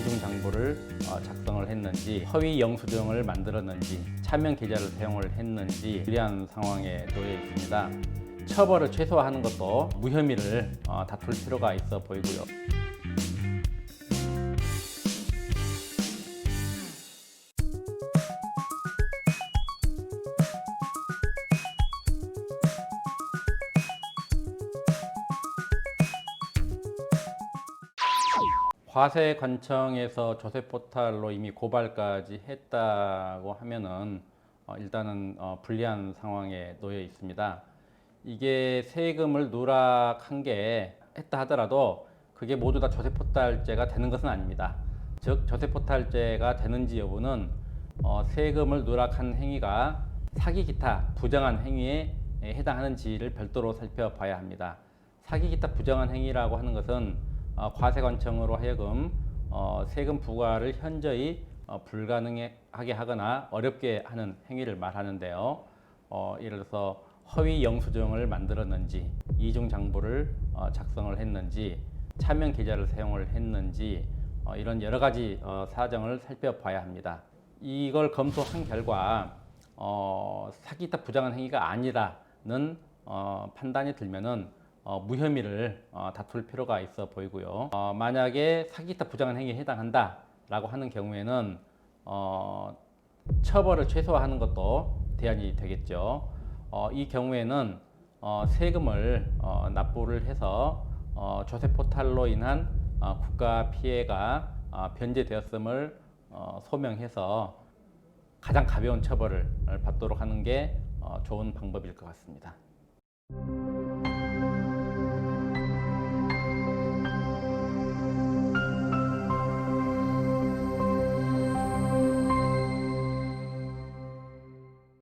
정보를 어, 작성을 했는지 허위 영수증을 만들었는지 차명 계좌를 사용을 했는지 불리한 상황에 놓여 있습니다. 처벌을 최소화하는 것도 무혐의를 어, 다툴 필요가 있어 보이고요. 과세관청에서 조세 포탈로 이미 고발까지 했다고 하면은 어, 일단은 어, 불리한 상황에 놓여 있습니다. 이게 세금을 누락한 게 했다 하더라도 그게 모두 다 조세 포탈죄가 되는 것은 아닙니다. 즉 조세 포탈죄가 되는지 여부는 어, 세금을 누락한 행위가 사기 기타 부정한 행위에 해당하는지를 별도로 살펴봐야 합니다. 사기 기타 부정한 행위라고 하는 것은 어, 과세관청으로 하여금 어, 세금 부과를 현저히 어, 불가능하게 하거나 어렵게 하는 행위를 말하는데요. 어, 예를 들어서 허위 영수증을 만들었는지, 이중 장부를 어, 작성을 했는지, 차명 계좌를 사용을 했는지 어, 이런 여러 가지 어, 사정을 살펴봐야 합니다. 이걸 검토한 결과 어, 사기타 부정한 행위가 아니라는 어, 판단이 들면은 어, 무혐의를 어, 다툴 필요가 있어 보이고요. 어, 만약에 사기타 부정한 행위에 해당한다라고 하는 경우에는 어, 처벌을 최소화하는 것도 대안이 되겠죠. 어, 이 경우에는 어, 세금을 어, 납부를 해서 어, 조세 포탈로 인한 어, 국가 피해가 어, 변제되었음을 어, 소명해서 가장 가벼운 처벌을 받도록 하는 게 어, 좋은 방법일 것 같습니다.